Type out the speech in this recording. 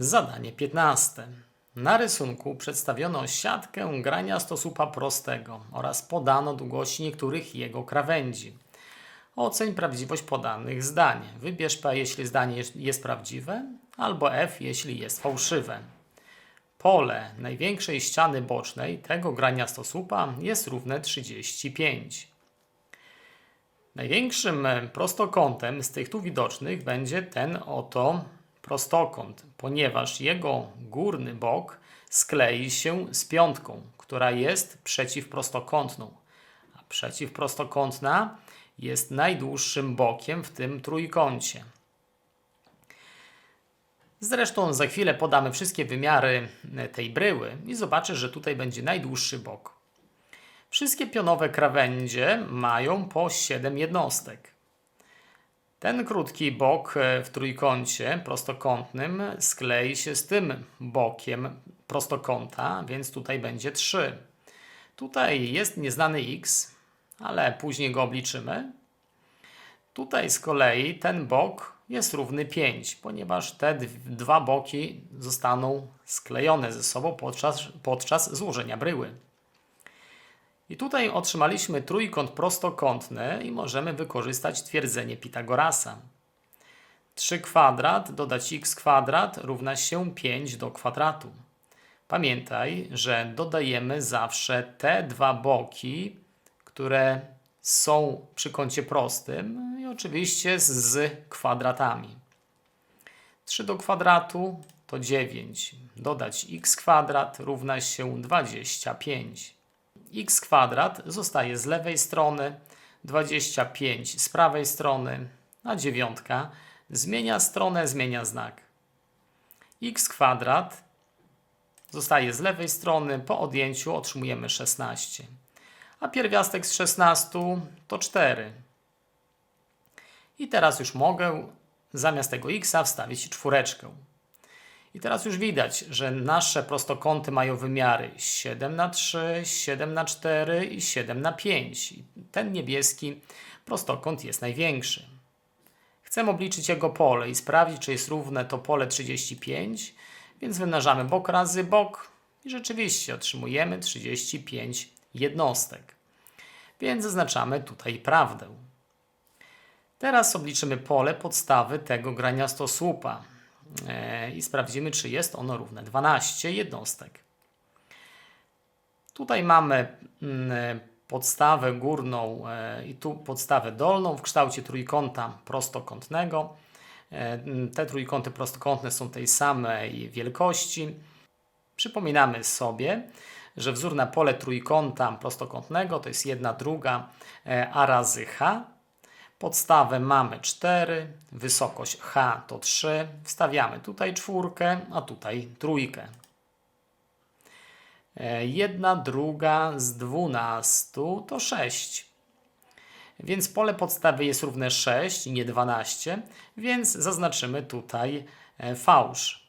Zadanie 15. Na rysunku przedstawiono siatkę grania stosupa prostego oraz podano długości niektórych jego krawędzi. Oceń prawdziwość podanych zdań. Wybierz P, jeśli zdanie jest- prawdziwe, albo F, jeśli jest fałszywe. Pole największej ściany bocznej tego grania stosupa jest równe 35. Największym prostokątem z tych tu widocznych będzie ten oto prostokąt, ponieważ jego górny bok sklei się z piątką, która jest przeciwprostokątną, a przeciwprostokątna jest najdłuższym bokiem w tym trójkącie. Zresztą za chwilę podamy wszystkie wymiary e, tej bryły i zobaczysz, że tutaj będzie najdłuższy bok. Wszystkie pionowe krawędzie mają po 7 jednostek. Ten krótki bok e, w trójkącie prostokątnym sklei się z tym bokiem prostokąta, więc tutaj będzie 3. Tutaj jest nieznany x, ale później go obliczymy. Tutaj z kolei ten bok jest równy 5, ponieważ te dwa boki zostaną sklejone ze sobą podczas, podczas złożenia bryły. I tutaj otrzymaliśmy trójkąt prostokątny i możemy wykorzystać twierdzenie Pitagorasa. 3 kwadrat dodać x kwadrat równa się 5 do kwadratu. Pamiętaj, że dodajemy zawsze te dwa boki, które są przy kącie prostym i oczywiście z, kwadratami. 3 do kwadratu to 9. Dodać x kwadrat równa się 25 x kwadrat zostaje z lewej strony, 25 z prawej strony, a dziewiątka zmienia stronę, zmienia znak. x kwadrat zostaje z lewej strony, po odjęciu otrzymujemy 16, a pierwiastek z 16 to 4. I teraz już mogę zamiast tego x wstawić czwóreczkę. I teraz już widać, że nasze prostokąty mają wymiary 7 na 3, 7 na 4 i 7 na 5. I ten niebieski prostokąt jest największy. Chcemy obliczyć jego pole i sprawdzić, czy jest równe to pole 35, więc wymnażamy bok razy bok i rzeczywiście otrzymujemy 35 jednostek. Więc zaznaczamy tutaj prawdę. Teraz obliczymy pole podstawy tego graniasto słupa e, i sprawdzimy, czy jest ono równe 12 jednostek. Tutaj mamy mm, podstawę górną e, i tu podstawę dolną w kształcie trójkąta prostokątnego. E, mm, Te trójkąty prostokątne są tej samej wielkości. Przypominamy sobie, że wzór na pole trójkąta prostokątnego to jest 1 druga e, a razy h. Podstawę mamy 4, wysokość h to 3. Wstawiamy tutaj czwórkę, a tutaj trójkę. E, Jedna druga z 12 to 6. Więc pole podstawy jest równe 6 i nie 12, więc zaznaczymy tutaj e, fałsz.